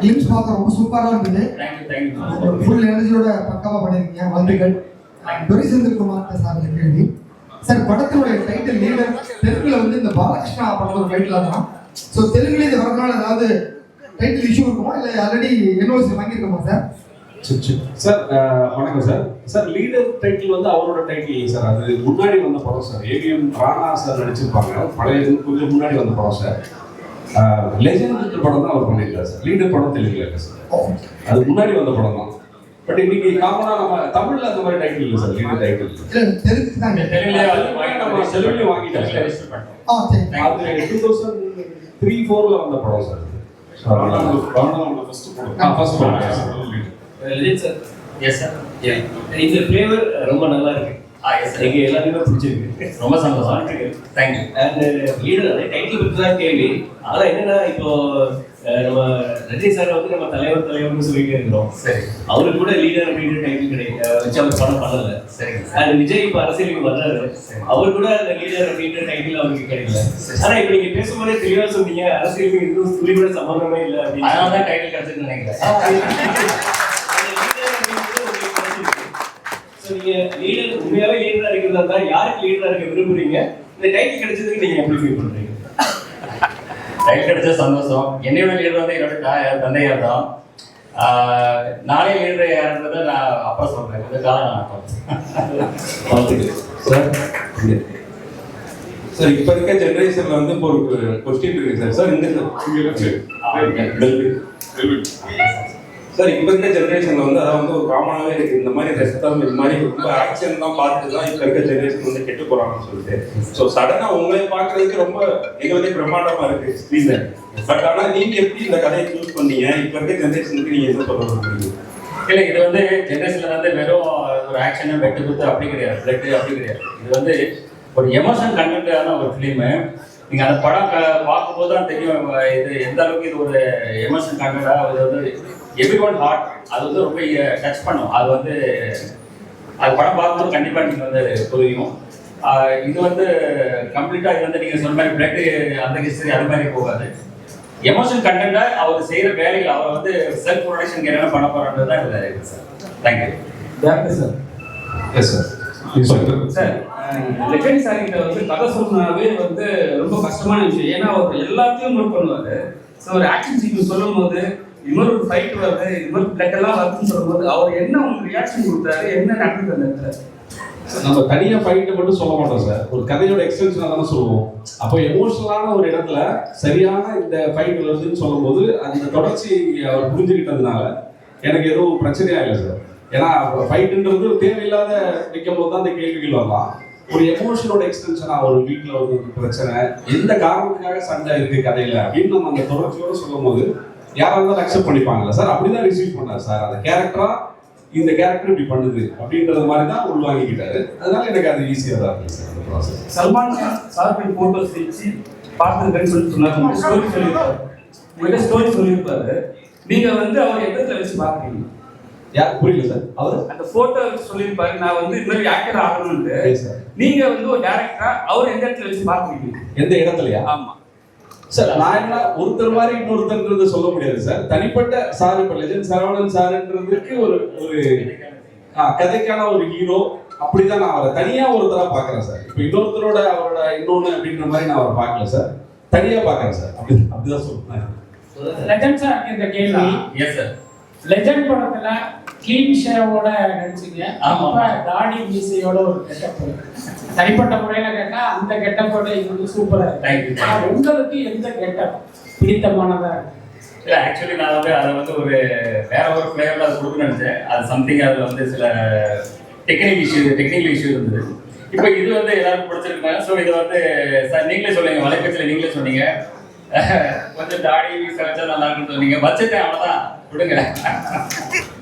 Glimpse பார்க்க ரொம்ப சூப்பரா இருந்தது. ஃபுல் எனர்ஜியோட பக்காவா பண்ணிருக்கீங்க வாழ்த்துக்கள் துரைசந்திர குமார் சார் கேள்வி. சார் படத்தினுடைய டைட்டில் லீடர் தெலுங்குல வந்து இந்த பாலகிருஷ்ணா படம் ஒரு டைட்டில் தான் ஸோ தெலுங்குல இது வரதுனால ஏதாவது டைட்டில் இஷ்யூ இருக்குமா? இல்லை ஆல்ரெடி என்ஓசி வாங்கியிருக்கோமா சார் சார். வணக்கம் சார் சார் லீடர் டைட்டில் வந்து அவரோட டைட்டில் சார் அது முன்னாடி வந்த படம் சார் ஏவிஎம் ராணா சார் நடிச்சிருப்பாங்க. பழைய கொஞ்சம் முன்னாடி வந்த படம் சார் லெஜண்ட் படம் தான் அவர் பண்ணியிருக்காரு சார் லீடர் படம் தெலுங்குல சார் அது முன்னாடி வந்த படம் தான் பட் இன்னைக்கு காமனா நம்ம தமிழ்ல அந்த மாதிரி டைட்டில் இல்லை சார் லீடர் டைட்டில் இல்லை தெலுங்கு அது வாங்கி நம்ம சார். ஆ சரி அது டூ தௌசண்ட் த்ரீ ஃபோர்ல வந்த படம் சார் ஃபர்ஸ்ட் படம். Lalit sir Yes, sir. இந்த ஃப்ளேவர் ரொம்ப நல்லா இருக்கு. Ah, yes, sir. எங்க எல்லாருமே பிடிச்சிருக்கு ரொம்ப சந்தோஷம். தேங்க்யூ அண்ட் லீடர் அதே டைட்டில் பற்றி தான் கேள்வி. ஆனா என்னன்னா இப்போ நம்ம ரஜினி சார் வந்து நம்ம தலைவர் தலைவர்னு சொல்லிட்டே இருக்கிறோம். சரி. அவருக்கு கூட லீடர் அப்படின்ற டைட்டில் கிடையாது வச்சு அவர் படம் பண்ணல. அண்ட் விஜய் இப்போ அரசியலுக்கு வர்றாரு. அவர் கூட அந்த லீடர் அப்படின்ற டைட்டில் அவருக்கு கிடைக்கல. ஆனா இப்போ நீங்க பேசும்போதே தெளிவா சொன்னீங்க அரசியலுக்கு இதுவும் துளி கூட சம்பந்தமே இல்லை அப்படின்னு. டைட்டில் கிடைச்சிருக்கு நினைக்கிறேன். நீங்க leader, உண்மையாவே இருக்கிறதா இருந்தா, யாருக்கு leader ஆ இருக்க விரும்புறீங்க? இந்த title கிடைச்சதுக்கு நீங்க எப்படி feel பண்றீங்க? டைட்டில் கிடைச்ச சந்தோஷம். என்னையோட லீடர் வந்து என்னோட தாயார் தந்தையார் தான். நானே லீடர் யாருன்றதை நான் அப்புறம் சொல்றேன். கொஞ்சம் காலம் நான் வாழ்த்துக்கள். சார் சார் இப்ப இருக்க ஜெனரேஷன்ல வந்து இப்போ ஒரு கொஸ்டின் இருக்கு சார். சார் இந்த சார் இப்ப இருக்க ஜெனரேஷன்ல வந்து அதான் வந்து ஒரு காமனாவே இருக்கு. இந்த மாதிரி ரத்தம் இந்த மாதிரி ரொம்ப ஆக்ஷன் தான் பார்த்துட்டு தான் இப்ப இருக்க ஜெனரேஷன் வந்து கெட்டு போறாங்கன்னு சொல்லிட்டு. ஸோ சடனா உங்களை பார்க்குறதுக்கு ரொம்ப எங்களுக்கே பிரம்மாண்டமா இருக்கு ஸ்க்ரீன்ல பட் ஆனா நீங்க எப்படி இந்த கதையை சூஸ் பண்ணீங்க? இப்ப இருக்க ஜெனரேஷனுக்கு நீங்க என்ன சொல்ல முடியுங்க இல்லை இது வந்து ஜென்ரேஷனில் வந்து வெறும் ஒரு ஆக்ஷன் வெட்டு குத்து அப்படி கிடையாது. பிளட் அப்படி கிடையாது. இது வந்து ஒரு எமோஷன் கண்டென்ட்டான ஒரு ஃபிலிமு நீங்கள் அந்த படம் க பார்க்கும்போது தான் தெரியும் இது எந்த அளவுக்கு இது ஒரு எமோஷன் கண்டென்ட்டாக இது வந்து எவ்ரி ஒன் ஹார்ட் அது வந்து ரொம்ப டச் பண்ணும். அது வந்து அது படம் பார்க்கும்போது கண்டிப்பாக நீங்கள் வந்து புரியும். இது வந்து கம்ப்ளீட்டாக இது வந்து நீங்கள் சொன்ன மாதிரி பிளட் அந்த ஹிஸ்டரி அது மாதிரி போகாது. எமோஷன் கண்டென்ட்டா அவர் செய்யற வேலைகள் அவர் வந்து செல்ஃப் ப்ரொடக்ஷன் என்ன பண்ண போறான்றது தான் இதுல sir thank you doctor sir yes sir sir legend sir கிட்ட வந்து கதை சொன்னாவே வந்து ரொம்ப கஷ்டமான விஷயம். ஏன்னா அவர் எல்லாத்தையும் நோட் பண்ணுவாரு. ஸோ ஒரு ஆக்ஷன் சீக்வன்ஸ் சொல்லும் போது இது மாதிரி ஒரு ஃபைட் வருது இது மாதிரி பிளட் எல்லாம் வருதுன்னு சொல்லும்போது அவர் என்ன உங்களுக்கு ரியாக்ஷன் கொடுத்தாரு? என்ன நடந்தது அந்த இடத்துல? நம்ம தனியா ஃபைட்டை மட்டும் சொல்ல மாட்டோம் சார். ஒரு கதையோட எக்ஸ்டென்ஷனாக தானே சொல்லுவோம். அப்போ எமோஷனலான ஒரு இடத்துல சரியான இந்த ஃபைட் வருதுன்னு சொல்லும்போது அந்த தொடர்ச்சி அவர் புரிஞ்சுக்கிட்டதுனால எனக்கு எதுவும் பிரச்சனையா இல்லை சார். ஏன்னா ஃபைட்டுன்றது தேவையில்லாத வைக்கும் போது தான் அந்த கேள்விகள் வரலாம். ஒரு எமோஷனோட எக்ஸ்டென்ஷனா ஒரு வீட்டில் ஒரு பிரச்சனை எந்த காரணத்துக்காக சண்டை இருக்கு கதையில அப்படின்னு நம்ம அந்த தொடர்ச்சியோட சொல்லும் போது யாரா இருந்தாலும் அக்செப்ட் பண்ணிப்பாங்கல்ல சார்? அப்படிதான் ரிசீவ் பண்ணார் சார். அந்த கேரக்டரா இந்த கேரக்டர் இப்படி பண்ணுது. அப்படின்றது மாதிரி தான் உள்வாங்கிக்கிட்டாரு. அதனால எனக்கு அது ஈஸியாக தான் இருக்கு சார் அந்த ப்ராசஸ் சல்மான் கான் சார்பின் போட்டோஸ் வச்சு பார்த்துருக்கேன்னு சொல்லி சொன்னார். ஸ்டோரி சொல்லியிருப்பாரு. உங்கள்கிட்ட ஸ்டோரி சொல்லியிருப்பாரு. நீங்க வந்து அவர் எந்த இடத்துல வச்சு பார்க்குறீங்க? யார்? புரியல சார். அவர்? அந்த போட்டோ சொல்லியிருப்பாரு. நான் வந்து இது மாதிரி ஆக்டர் ஆகணும்னு. நீங்க வந்து ஒரு டேரக்டரா அவர் எந்த இடத்துல வச்சு பாக்குறீங்க எந்த இடத்துலயா? ஆமா. சார் நான் என்ன ஒருத்தர் மாதிரி இன்னொருத்தர்ன்றது சொல்ல முடியாது சார். தனிப்பட்ட சார் இப்ப லெஜண்ட் சரவணன் சார்ன்றதுக்கு ஒரு ஒரு கதைக்கான ஒரு ஹீரோ அப்படிதான் நான் அவரை தனியா ஒருத்தரா பாக்குறேன் சார். இப்ப இன்னொருத்தரோட அவரோட இன்னொன்னு அப்படின்ற மாதிரி நான் அவரை பார்க்கல சார். தனியா பாக்குறேன் சார். அப்படி அப்படிதான் சொல்றேன். லெஜண்ட் சார் இந்த கேள்வி. எஸ் சார் லெஜண்ட் படத்துல கிளீன் ஷேவோட நடிச்சீங்க ஆமா. தாடி மீசையோட ஒரு கெட்டப் தனிப்பட்ட முறையில கேட்டா அந்த கெட்டப்போட இது வந்து சூப்பரா. இருக்கு. உங்களுக்கு எந்த கெட்டப் பிடித்தமானதா இருக்கு? இல்ல ஆக்சுவலி நான் வந்து அதை வந்து ஒரு வேற ஒரு ஃபிளேவர்ல அது கொடுக்கணும்னு நினைச்சேன். அது சம்திங் அது வந்து சில டெக்னிக் இஷ்யூ டெக்னிக்கல் இஷ்யூ இருந்தது. இப்போ இது வந்து எல்லாருக்கும் பிடிச்சிருக்காங்க ஸோ இது வந்து சார் நீங்களே சொல்லுங்க. வலைபேச்சில் நீங்களே சொன்னீங்க. கொஞ்சம் தாடி வீச வச்சா நல்லா இருக்குன்னு சொன்னீங்க. வச்சுட்டேன் அவ்வளோதான் விடுங்க.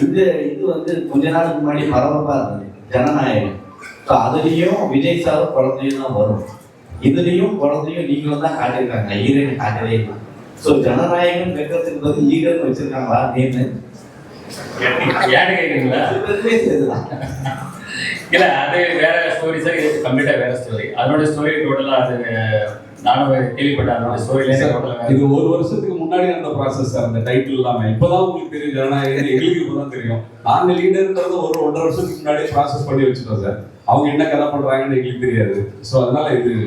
இந்த இது வந்து கொஞ்ச நாளுக்கு முன்னாடி பரபரப்பா இருந்தது ஜனநாயகம் ஸோ அதுலயும் விஜய் சார் குழந்தையும் தான் வரும் இதுலயும் குழந்தையும் நீங்களும் தான் காட்டியிருக்காங்க ஈரன் காட்டவே இல்லை ஸோ ஜனநாயகம் வெக்கத்துக்கு பதில் ஈரன் வச்சிருக்காங்களா ரெண்டுமே சேர்த்துதான் இல்ல அது வேற ஸ்டோரி சார் இது கம்ப்ளீட்டா வேற ஸ்டோரி அதனோட ஸ்டோரி டோட்டலா அது நானும் கேள்விப்பட்டேன். அதனோட ஸ்டோரியில டோட்டலா வேற இது ஒரு வருஷத்துக்கு முன்னாடி அந்த ப்ராசஸ் சார் அந்த டைட்டில் இல்லாம. இப்பதான் உங்களுக்கு தெரியும் ஜனநாயகம் எங்களுக்கு இப்பதான் தெரியும். நாங்க லீடர்ன்றது ஒரு ஒன்றரை வருஷத்துக்கு முன்னாடி ப்ராசஸ் பண்ணி வச்சுட்டோம் சார் அவங்க என்ன கதை பண்றாங்கன்னு எங்களுக்கு தெரியாது. ஸோ அதனால இது இது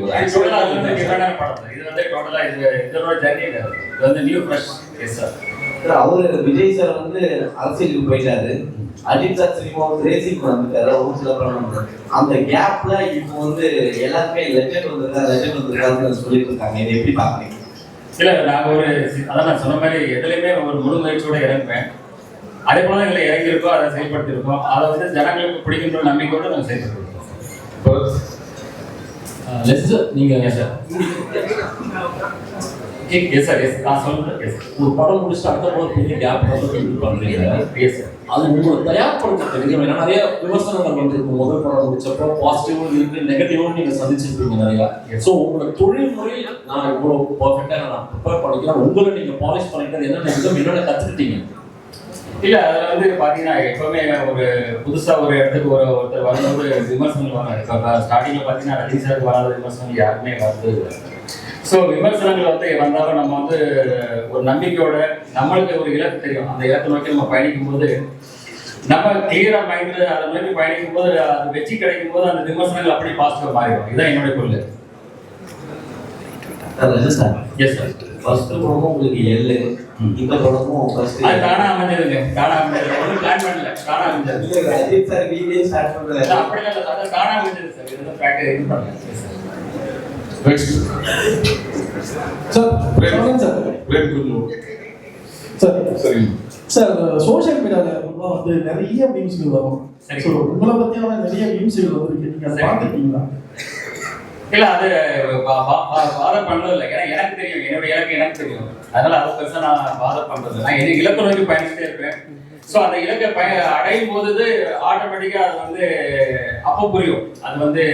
வந்து டோட்டலா இது இதனோட ஜர்னி இது வந்து நியூ ஃப்ரெஷ் எஸ் சார், அவரு விஜய் சார் வந்து அரசியலுக்கு போயிட்டாரு. அஜித் சார் சினிமா வந்து ரேசிங் வந்துட்டாரு ஒரு சில படம். அந்த கேப்ல இப்போ வந்து எல்லாருமே லெஜெண்ட் வந்திருக்கா லெஜெண்ட் வந்திருக்காருன்னு சொல்லிட்டு இருக்காங்க இதை எப்படி பாக்குறீங்க இல்ல நாங்க ஒரு அதான் நான் சொன்ன மாதிரி எதுலையுமே ஒரு முழு முயற்சியோட இறங்குவேன். அதே போல எங்களை இறங்கியிருக்கோம் அதை செயல்படுத்தியிருக்கோம். அதை வந்து ஜனங்களுக்கு பிடிக்கின்ற நம்பிக்கையோட நாங்கள் செயல்படுத்திருக்கோம். இப்போ லெஸ் நீங்க. சார் எஸ் சார் எஸ் நான் எஸ் ஒரு படம் முடிச்சுட்டு அடுத்த படம் பெரிய கேப் வந்து பண்றீங்க எஸ் சார் அது உங்களை தயார்படுத்த தெரியும் ஏன்னா நிறைய விமர்சனங்கள் வந்திருக்கும் முதல் படம் முடிச்சப்போ பாசிட்டிவும் இருக்கு நெகட்டிவும் நீங்க சந்திச்சிருப்பீங்க நிறைய. ஸோ உங்களோட தொழில் முறை நான் இவ்வளவு பர்ஃபெக்டா நான் ப்ரிப்பேர் பண்ணிக்கிறேன். உங்களை நீங்க பாலிஷ் பண்ணிக்கிறது என்னென்ன விதம் என்னென்ன கத்துக்கிட்டீங்க? இல்ல அதுல வந்து பாத்தீங்கன்னா எப்பவுமே ஒரு புதுசா ஒரு இடத்துக்கு ஒரு ஒருத்தர் வரும்போது விமர்சனங்கள் வராது இப்போ ஸ்டார்டிங்ல பாத்தீங்கன்னா ரஜினி சாருக்கு வராத விமர்சனங்கள் யாருமே வந்து ஸோ விமர்சனங்கள் வந்து வந்தாலும் நம்ம வந்து ஒரு நம்பிக்கையோட நம்மளுக்கு ஒரு இலக்கு தெரியும். அந்த இலக்கை நோக்கி நம்ம பயணிக்கும் போது நம்ம கிளியரா மைண்ட்ல அதை நோக்கி பயணிக்கும் போது அது வெற்றி கிடைக்கும் போது அந்த விமர்சனங்கள் அப்படி பாசிட்டிவா மாறிடும். இதுதான் என்னுடைய சார் எஸ் சார். ஃபர்ஸ்ட் படமும் உங்களுக்கு எல்லு. இந்த படமும் ஃபர்ஸ்ட் அது தானா அமைஞ்சதுங்க தானா அமைஞ்சது ஒன்றும் பிளான் பண்ணல. தானா அமைஞ்சது அஜித் சார் வீடியோ ஸ்டார்ட் அப்படிலாம் இல்ல சார். அது தானா அமைஞ்சது சார். இதெல்லாம் இது பண்ணல. Yes, sir. next. Sir Prem. சொல்லுங்க சார் சார் சரி சார் சோஷியல் மீடியால வந்து நிறைய மீம்ஸ்கள் வரும் சரி. ஸோ உங்களை பத்தியான நிறைய மீம்ஸ்கள் வந்திருக்கு நீங்க அதை சரி. பார்த்துருக்கீங்களா இல்ல அது பா- பா- பா- பாதம் பண்ணது இல்லை ஏன்னா எனக்கு தெரியும் என்னுடைய இலக்கு எனக்கு தெரியும் அதனால அதை பெருசா நான் பாதம் பண்றது இல்லை. நான் எனக்கு இலக்கு நோக்கி பயணிச்சுட்டே இருப்பேன் ஸோ அந்த இலக்கை பய அடையும் போது ஆட்டோமேட்டிக்கா அது வந்து அப்போ புரியும் அது வந்து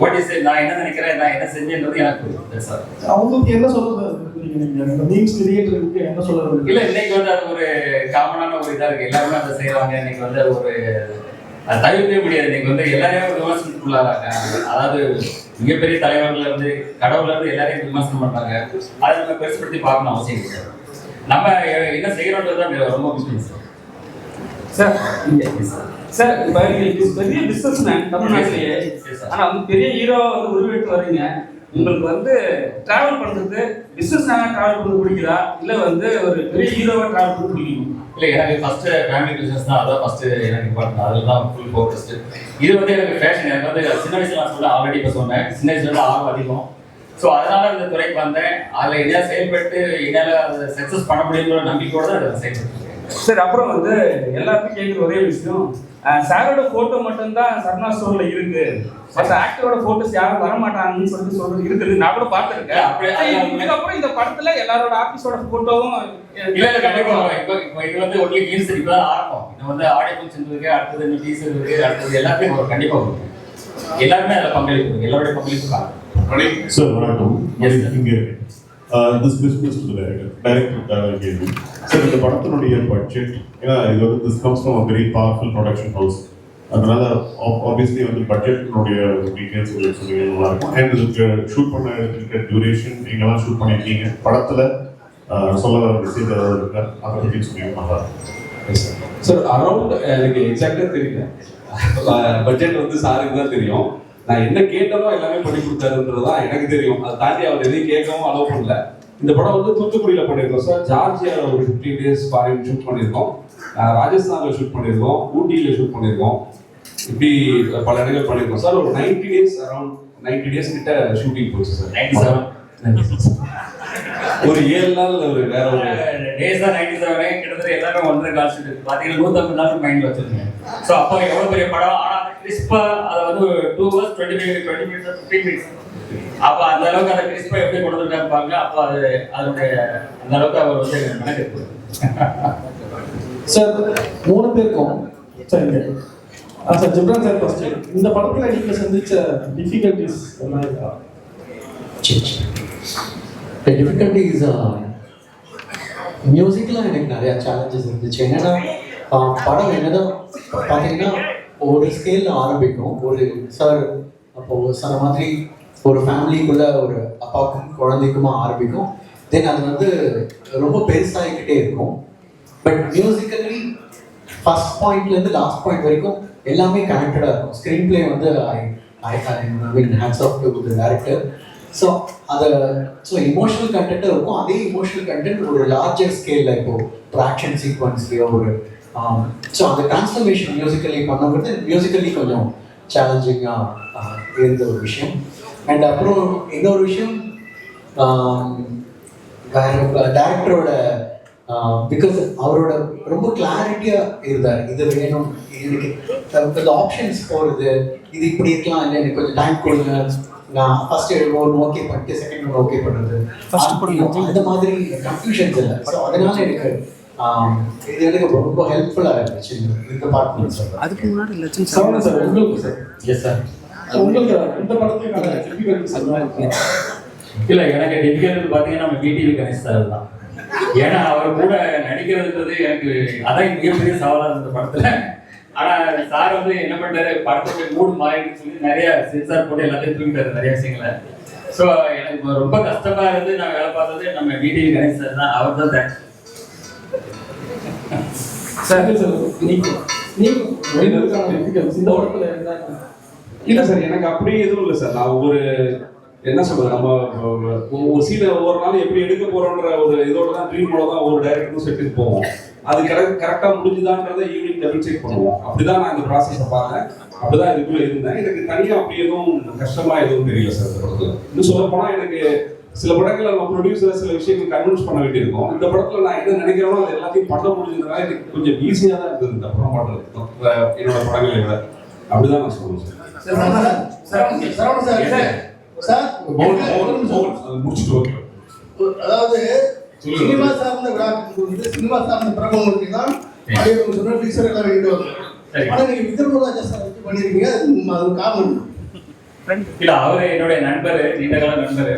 வாட் இஸ் நான் என்ன நினைக்கிறேன்? நான் என்ன செஞ்சேன்றது எனக்கு புரியும். அவங்களுக்கு என்ன மீம்ஸ் கிரியேட்டருக்கு என்ன விரும்புறீங்க இல்ல இன்னைக்கு வந்து அது ஒரு காமனான ஒரு இதா இருக்கு. எல்லாருமே அதை செய்யறாங்க. இன்னைக்கு வந்து அது ஒரு தவிர்க்கவே முடியாது. இன்னைக்கு வந்து எல்லாரையும் ஒரு விமர்சனத்துக்குள்ளாராங்க அதாவது மிகப்பெரிய தலைவர்கள்ல இருந்து கடவுள்ல இருந்து எல்லாரையும் விமர்சனம் பண்றாங்க. அதை நம்ம பெருசுப்படுத்தி பார்க்கணும் அவசியம் கிடையாது நம்ம என்ன செய்யறோன்றது தான் ரொம்ப முக்கியம் சார் சார் சார் இப்போ பெரிய பிசினஸ் மேன் தமிழ்நாட்டிலேயே. Yes, sir. ஆனா வந்து பெரிய ஹீரோ வந்து உருவெட்டு வரீங்க உங்களுக்கு வந்து டிராவல் பண்றது பிசினஸ் மேனா டிராவல் பண்ண பிடிக்குதா? இல்ல வந்து ஒரு பெரிய ஹீரோவா டிராவல் பண்ண பிடிக்கும்? இல்ல எனக்கு ஃபர்ஸ்ட் ஃபேமிலி பிசினஸ் தான். அதான் ஃபர்ஸ்ட் எனக்கு இம்பார்ட்டன் அதில் தான் ஃபுல் ஃபோக்கஸ்டு இது வந்து எனக்கு ஃபேஷன் எனக்கு வந்து சின்ன வயசுல நான் சொல்ல ஆல்ரெடி இப்போ சொன்னேன். சின்ன வயசுல ஆர்வம் அதிகம். ஸோ அதனால இந்த துறைக்கு வந்தேன். அதில் எதாவது செயல்பட்டு என்னால் அதை சக்ஸஸ் பண்ண முடியுங்கிற நம்பிக்கையோட தான் அதை செயல்பட்டு சரி அப்புறம் வந்து எல்லாருக்கும் கேட்குற ஒரே விஷயம். சாரோட போட்டோ மட்டும்தான் சரணா ஸ்டோர்ல இருக்கு மற்ற ஆக்டரோட போட்டோஸ் யாரும் வர மாட்டாங்கன்னு சொல்லிட்டு சொல்றது இருக்குது. நான் கூட பார்த்துருக்கேன். இதுக்கப்புறம் இந்த படத்துல எல்லாரோட ஆபீஸோட போட்டோவும் இல்ல இல்ல கண்டிப்பா. இப்போ இப்போ இது வந்து ஒன்லி கீழ்ஸ் இப்போ தான் ஆரம்பம். இது வந்து ஆடியோ ஃபங்க்ஷன் இருக்கு அடுத்தது இந்த டீசர் இருக்கு அடுத்தது எல்லாத்தையும் வரும். கண்டிப்பா வரும். எல்லாருமே அதில் பங்களிப்பு எல்லாருடைய பங்களிப்பு காணும் சார் வணக்கம். இங்க திஸ் பிஸ்னஸ் டு டைரக்டர் கேள்வி. சார் இந்த படத்தினுடைய பட்ஜெட் ஏன்னா இது வந்து this comes from very powerful production house அதனால ஆப்வியஸ்லி வந்து பட்ஜெட்னுடைய டீட்டெயில்ஸ் உங்களுக்கு சொன்னீங்க நல்லா இருக்கும். அண்ட் இதுக்கு ஷூட் பண்ண எடுத்துக்கிட்ட டியூரேஷன் நீங்களாம் ஷூட் பண்ணியிருக்கீங்க படத்தில் சொல்ல வர விஷயம் ஏதாவது இருக்கா? அதை பற்றி சொன்னீங்க நல்லா சார் அரௌண்ட் எனக்கு எக்ஸாக்டாக தெரியல. பட்ஜெட் வந்து சாருக்கு தான் தெரியும். நான் என்ன கேட்டதோ எல்லாமே பண்ணி கொடுத்தாருன்றது தான் எனக்கு தெரியும். அதை தாண்டி அவர் எதையும் கேட்கவும் அலோவ் பண்ணல. இந்த படம் வந்து தூத்துக்குடியில பண்ணியிருக்கோம் சார் ஜார்ஜியால ஒரு ஃபிஃப்டீன் டேஸ் ஃபாரின் ஷூட் பண்ணியிருக்கோம். ராஜஸ்தான்ல ஷூட் பண்ணியிருக்கோம். ஊட்டியில ஷூட் பண்ணியிருக்கோம். இப்படி பல இடங்கள் பண்ணியிருக்கோம். சார் ஒரு ninety days around ninety days கிட்ட ஷூட்டிங் போச்சு சார் 97. ஒரு ஏழு நாள் ஒரு வேற ஒரு டேஸ் தான் நைன்டி செவன் கிட்டத்தட்ட எல்லாமே ஒன்றரை கால் ஷீட் பார்த்தீங்கன்னா நூற்றம்பது நாள் மைண்டில் வச்சிருக்கேன். ஸோ அப்போ எவ்வளோ பெரிய படம்? ஆனால் கிறிஸ்பாக அதை வந்து two hours twenty five twenty minutes fifteen minutes அப்போ அந்த அளவுக்கு அந்த கிறிஸ்பா எப்படி கொண்டு வந்துருக்காரு பாருங்க அப்போ அது அதனுடைய அந்த அளவுக்கு அவர் வந்து மெனக்கெடுப்பு சார் மூணு பேருக்கும் சரிங்க. ஆ சார் ஜிப்ரான் சார் ஃபர்ஸ்ட் இந்த படத்துல நீங்க சந்திச்ச டிஃபிகல்டிஸ் என்ன இருக்கா? டிஃபிகல்ட்டிஸ் மியூசிக்கில் எனக்கு நிறையா சேலஞ்சஸ் இருந்துச்சு. என்னன்னா படம் என்னதான் பார்த்தீங்கன்னா ஒரு ஸ்கேலில் ஆரம்பிக்கும். ஒரு சார் அப்போ சொன்ன மாதிரி ஒரு ஃபேமிலிக்குள்ள ஒரு அப்பாவுக்கும் குழந்தைக்குமா ஆரம்பிக்கும். தென் அது வந்து ரொம்ப பெருசாகிக்கிட்டே இருக்கும். பட் மியூசிக்கலி ஃபர்ஸ்ட் பாயிண்ட்லேருந்து லாஸ்ட் பாயிண்ட் வரைக்கும் எல்லாமே கனெக்டடாக இருக்கும். ஸ்க்ரீன் பிளே வந்து I I I mean hands off to the director so அதை ஸோ இமோஷனல் கண்டென்ட்டும் இருக்கும். அதே இமோஷனல் கண்டென்ட் ஒரு லார்ஜர் ஸ்கேலில் இப்போ ட்ராக்ஷன் சீக்வன்ஸ்லேயோ ஒரு ஸோ அந்த டிரான்ஸ்ஃபர்மேஷன் மியூசிக்கலி பண்ணும்போது மியூசிக்கலி கொஞ்சம் சேலஞ்சிங்காக இருந்த ஒரு விஷயம். அண்ட் அப்புறம் இன்னொரு விஷயம் வேற டேரக்டரோட பிகாஸ் அவரோட ரொம்ப கிளாரிட்டியா இருந்தார். இது வேணும் எனக்கு ஆப்ஷன்ஸ் போறது இது இப்படி இருக்கலாம் இல்லை எனக்கு கொஞ்சம் டைம் கொடுங்க. நான் ஃபர்ஸ்ட் ஒன்று ஓகே பண்ணிட்டு செகண்ட் ஓகே பண்ணுறது அந்த மாதிரி கன்ஃபியூஷன்ஸ் இல்லை. ஸோ அதனால எனக்கு இது எனக்கு ரொம்ப ஹெல்ப்ஃபுல்லாக இருந்துச்சு. இந்த- இந்த பார்ட் சொல்றேன் அதுக்கு முன்னாடி லட்சம் சரவணன் சார். உங்களுக்கு சார். எஸ் சார் உங்களுக்கு இந்த எல்லாம் இல்ல எனக்கு டிஃபிகல்ட் பாத்தீங்கன்னா நம்ம பிடிவி கணேஷ் சார் தான். ஏன்னா அவர் கூட நடிக்கிறதுன்றது எனக்கு அதான் மிகப்பெரிய சவாலா இருந்த படத்துல. ஆனா சார் வந்து என்ன பண்ணாரு படத்துக்கு மூடு மாறிடுன்னு சொல்லி நிறைய சென்சார் போட்டு எல்லாத்தையும் தூக்கிட்டாரு நிறைய விஷயங்களை. ஸோ எனக்கு ரொம்ப கஷ்டமா இருந்து நான் வேலை பார்த்தது நம்ம பிடிவி கணேஷ் சார் தான். அவர் தான். தேங்க்ஸ் சார் இல்ல சார் எனக்கு அப்படியே எதுவும் இல்லை சார். நான் ஒரு என்ன சொல்றது நம்ம ஒரு- சீனை ஒவ்வொரு நாள் எப்படி எடுக்க போறோம்ன்ற ஒரு இதோட தான் ட்ரீமோட தான் ஒரு டைரக்டரும் செட்டுக்கு போவோம். அது கரெக்ட் கரெக்டா முடிஞ்சுதான்றத ஈவினிங் டபுள் செக் பண்ணுவோம். அப்படிதான் நான் இந்த ப்ராசஸை பார்த்தேன். அப்படிதான் இதுக்குள்ள இருந்தேன். எனக்கு தனியா அப்படி எதுவும் கஷ்டமா எதுவும் தெரியல சார் இன்னும் சொல்ல போனா எனக்கு சில படங்கள்ல நம்ம ப்ரொடியூசர் சில விஷயங்கள் கன்வின்ஸ் பண்ண வேண்டியிருக்கும். இந்த படத்துல நான் என்ன நினைக்கிறேனோ அது எல்லாத்தையும் பண்ண முடிஞ்சதுனால எனக்கு கொஞ்சம் ஈஸியா தான் இருந்தது இந்த படம் மற்ற என்னோட படங்களை விட. அப்படிதான் நான் சொல்லுவேன் சார். முடிச்சிட்டு வரட்டும். அதாவது. சினிமா சார்ந்த விழாக்கள் வந்து சினிமா சார்ந்த பிரபலங்களுக்கு தான் சொன்ன டீச்சர் எல்லாம் வேண்டி. ஆனா நீங்க விக்ரமராஜா சார் வச்சு பண்ணிருக்கீங்க அது காரணம் இல்ல அவரு என்னுடைய நண்பர் நீண்ட கால நண்பர்.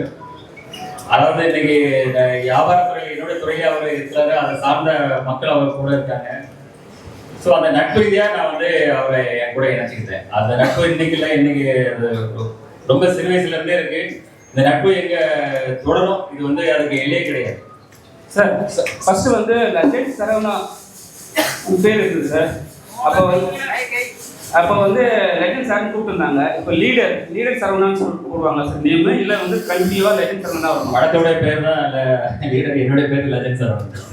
அதாவது இன்னைக்கு இந்த வியாபாரத்துறையில் என்னுடைய துறையில அவர் இருக்கிறாரு அதை சார்ந்த மக்கள் அவர் கூட இருக்காங்க. ஸோ அந்த நட்பு ரீதியா நான் வந்து அவரை என் கூட இணைச்சிக்கிட்டேன். அந்த நட்பு இன்னைக்கு இல்லை இன்னைக்கு ரொம்ப சிறு வயசுல இருந்தே இருக்கு. இந்த நட்பு எங்க தொடரும் இது வந்து அதுக்கு எல்லையே கிடையாது. சார் ஃபர்ஸ்ட் வந்து லட்சம் சரவணா பேர் இருக்குது சார்? அப்போ வந்து அப்போ வந்து லெஜண்ட் சார்னு கூப்பிட்டுருந்தாங்க. இப்போ லீடர் லீடர் சரவணான்னு சொல்லி கூப்பிடுவாங்க சார் நேம் இல்லை வந்து கண்டிப்பாக லெஜண்ட் சரவணா வரும் படத்தோட பேர் தான் லீடர் என்னுடைய பேர் லெஜண்ட் சரவணன்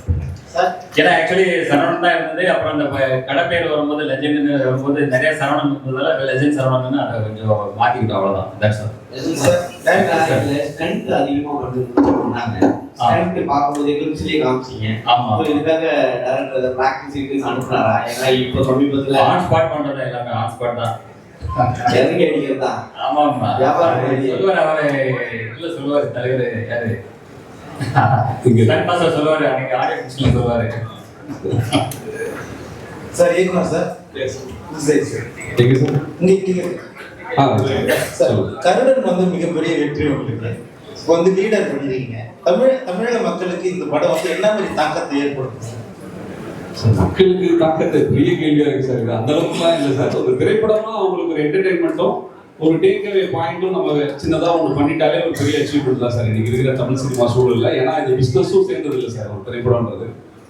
ஏன்னா ஆக்சுவலி சரவணன் தான் இருந்தது. அப்புறம் அந்த கடை பேர் வரும்போது லெஜெண்ட் வரும்போது நிறைய சரவணன் இருந்ததால லெஜெண்ட் சரவணன் அதை கொஞ்சம் மாத்திக்கிட்டோம் அவ்வளவுதான். தட்ஸ் ஸ்ட்ரென்த் அதிகமா வந்து சொன்னாங்க பார்க்கும்போது எங்களுக்கு காமிச்சீங்க. ஆமா. அப்போ இதுக்காக டேரக்டர் பிராக்டிஸ் அனுப்புனாரா? ஏன்னா இப்போ சமீபத்துல ஆன் ஸ்பாட் பண்றது எல்லாமே ஆன் ஸ்பாட் தான். இறங்கி அடிக்கிறது தான். ஆமா ஆமா வியாபாரம். சொல்லுவார் அவரு இல்ல சொல்லுவாரு தலைவர் யாரு? மாஸ்டர் சொல்லுவாரு அன்னைக்கு ஆடியோ சொல்லுவாரு. சார் இயக்குனர் சார். நீங்க சார் கருடன் வந்து மிகப்பெரிய வெற்றி உங்களுக்கு. இப்போ வந்து லீடர் பண்ணிருக்கீங்க. தமிழ் தமிழக மக்களுக்கு இந்த படம் வந்து என்ன மாதிரி தாக்கத்தை ஏற்படுத்தும் மக்களுக்கு தாக்கத்தை பெரிய கேள்வியா இருக்கு சார் அந்த அளவுக்குலாம் இல்லை சார் ஒரு திரைப்படமா அவங்களுக்கு ஒரு என்டர்டைன்மெண்ட்டும் ஒரு டேக் அவே பாயிண்ட்டும் நம்ம சின்னதா ஒன்று பண்ணிட்டாலே ஒரு பெரிய அச்சீவ்மெண்ட் தான் சார் இன்னைக்கு இருக்கிற தமிழ் சினிமா சூழல்ல. ஏன்னா இந்த பிஸ்னஸும் சேர்ந்தது இல்லை சார் ஒரு திரைப்படம்ன்றது.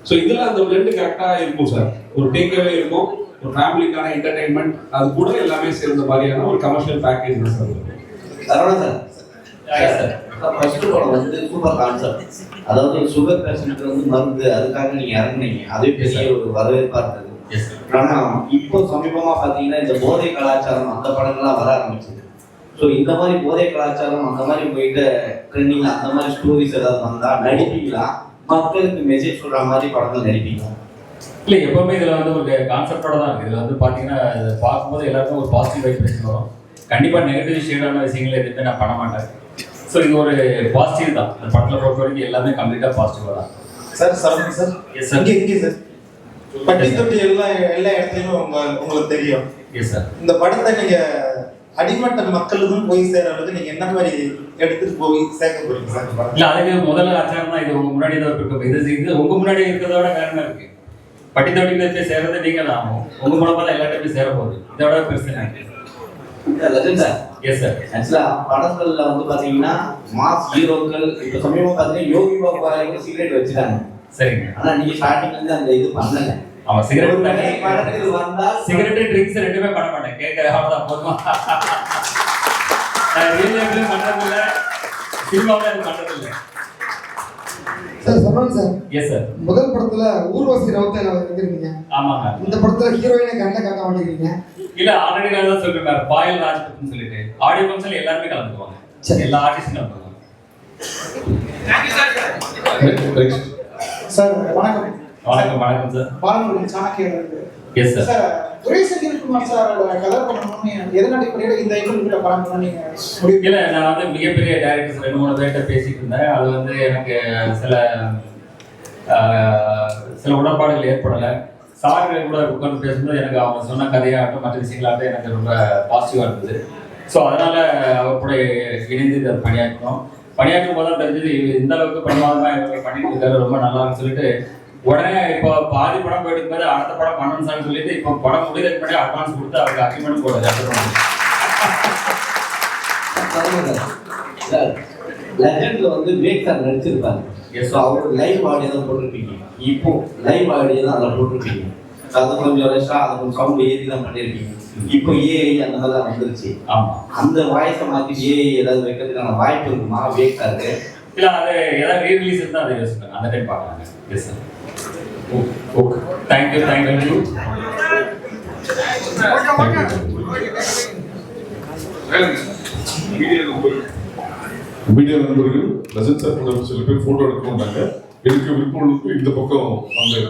ஸோ இதுல அந்த ரெண்டு கரெக்டா இருக்கும் சார் ஒரு டேக் அவே இருக்கும். ஒரு ஃபேமிலிக்கான என்டர்டைன்மெண்ட் அது கூட எல்லாமே சேர்ந்த மாதிரியான ஒரு commercial package sir. Sir. First படம் வந்து சூப்பர் கான்செப்ட் அதாவது சுகர் பேஷண்ட்க்கு வந்து மருந்து அதுக்காக நீங்க இறங்குனீங்க. அதே பெரிய ஒரு வரவேற்பா இருந்தது எஸ் ஆனா இப்போ சமீபமா பாத்தீங்கன்னா இந்த போதை கலாச்சாரம் அந்த படங்கள்லாம் வர ஆரம்பிச்சது. ஸோ இந்த மாதிரி போதை கலாச்சாரம் அந்த மாதிரி போயிட்டு ட்ரெண்டிங் அந்த மாதிரி ஸ்டோரிஸ் ஏதாவது வந்தா நடிப்பீங்களா? மக்களுக்கு மெசேஜ் சொல்ற மாதிரி படங்கள் நடிப்பீங்களா? இல்ல எப்பவுமே இதுல வந்து ஒரு கான்செப்டோட தான் இருக்கு. இதுல வந்து பாத்தீங்கன்னா இது பார்க்கும்போது எல்லாருக்கும் ஒரு பாசிட்டிவ் வைப்ரேஷன் வரும். கண்டிப்பா நெகட்டிவ் ஷேடான விஷயங்கள் எதுவுமே நான் பண்ண மாட்டேன். ஸோ இது ஒரு பாசிட்டிவ் தான். இந்த படத்துல பொறுத்த வரைக்கும் எல்லாமே கம்ப்ளீட்டா பாசிட்டிவா தான். Sir Saravanan sir. Yes sir இங்க சார். பட்டி தொட்டி எல்லா எல்லா இடத்துலயுமே உங்க உங்களுக்கு தெரியும். எஸ் சார் இந்த படத்தை நீங்க அடிமட்ட மக்களுக்கும் போய் சேர அளவுக்கு நீங்க என்ன மாதிரி எடுத்துட்டு போய் சேர்க்க போறீங்க சார்? இல்ல அதுக்கு முதல்ல ஆச்சாரம் தான் இது உங்க முன்னாடி தான் இருக்கு இது இது உங்க முன்னாடி இருக்கிறத விட வேற இருக்கு? பட்டி தொட்டியில் போய் சேர்றது நீங்க தான். ஆகும் உங்க மூலமா தான் எல்லாத்தையும் போய் சேர போகுது. இதோட பெருசு லெஜண்ட் சார் எஸ் சார் ஆக்சுவலா படங்கள்ல வந்து பாத்தீங்கன்னா மாஸ் ஹீரோக்கள் இப்ப சமீபமா பாத்தீங்கன்னா யோகி பாபு சிகரெட் வச்சுட்டாங்க. சரிங்க. ஆனா நீங்க ஸ்டார்டிங்ல இருந்து அந்த இது பண்ணல. அவன் சிகரெட் தண்ணி படத்தில் வந்தா சிகரெட் ட்ரிங்க்ஸ் ரெண்டுமே பண்ண மாட்டேன். கேட்க அவ்வளவுதான் போதுமா? நான் ரியல் லைஃப்லயும் பண்றதில்ல சினிமாவில அது பண்றதில்ல sir Saravanan sir. Yes sir முதல் படத்துல ஊர்வசி ரவுத்தை ஆமாங்க இந்த படத்துல ஹீரோயினை கண்ணில் காட்ட மாட்டேங்கிறீங்க? இல்ல ஆல்ரெடி நான் தான் சொல்லிருக்காரு பாயல் ராஜ்புத்னு சொல்லிட்டு. ஆடியோ ஃபங்க்ஷன்ல எல்லாருமே கலந்துக்குவாங்க. சரி. எல்லா ஆர்டிஸ்டும் கலந்துக்குவாங்க. சார் வணக்கம். வணக்கம் வணக்கம் சார் பாலமுருகன் சாணக்கியர் yes sir sir Durai Senthilkumar சாரோட கதை பண்ணணும்னு எதன் அடிப்படையில் இந்த ஐநூறு படம் நீங்க முடிவு இல்ல நான் வந்து மிகப்பெரிய டைரக்டர்ஸ் ரெண்டு மூணு பேர்கிட்ட பேசிட்டு இருந்தேன். அது வந்து எனக்கு சில சில உடன்பாடுகள் ஏற்படலை. சார் கூட உட்கார்ந்து பேசும்போது எனக்கு அவங்க சொன்ன கதையாகட்டும் மற்ற விஷயங்களாகட்டும் எனக்கு ரொம்ப பாசிட்டிவாக இருந்தது. ஸோ அதனால அவர் கூட இணைந்து இதை பணியாற்றணும் பணியாற்றும் போது தான் தெரிஞ்சது இந்த அளவுக்கு இவர் பண்ணிட்டு இருக்காரு ரொம்ப நல்லா இருக்குன்னு சொல்லிட்டு உடனே இப்போ பாதி படம் போயிட்டு போது அடுத்த படம் பண்ணணும் சொல்லிட்டு இப்போ படம் முடியறதுக்கு முன்னாடி அட்வான்ஸ் கொடுத்து அவருக்கு அக்ரிமெண்ட் சார் லெஜண்ட்ல வந்து விவேக் சார் நடிச்சிருப்பாங்க Yes, ஸோ அவரோட லைவ் ஆடியோ தான் போட்டிருப்பீங்க. இப்போ லைவ் ஆடியோ தான் அதில் போட்டிருப்பீங்க. அது கொஞ்சம் ரஷ்ஷா அது கொஞ்சம் சவுண்ட் ஏற்றி தான் பண்ணியிருக்கீங்க இப்போ ஏஐ அந்த மாதிரி தான் வந்துருச்சு. ஆமாம் அந்த வாய்ஸை மாற்றி ஏஐ ஏதாவது வைக்கிறதுக்கான வாய்ப்பு இருக்குமா? விவேக் சாருக்கு இல்ல அது ஏதாவது ரீ ரிலீஸ் இருந்தா அதை யோசிப்பேன் அந்த டைம் பார்க்கலாங்க yes sir okay thank you thank you media நண்பர்கள் ரஜத் சார் கூட சில பேர் போட்டோ எடுக்க மாட்டாங்க எடுக்க விருப்பம் இந்த பக்கம் வந்து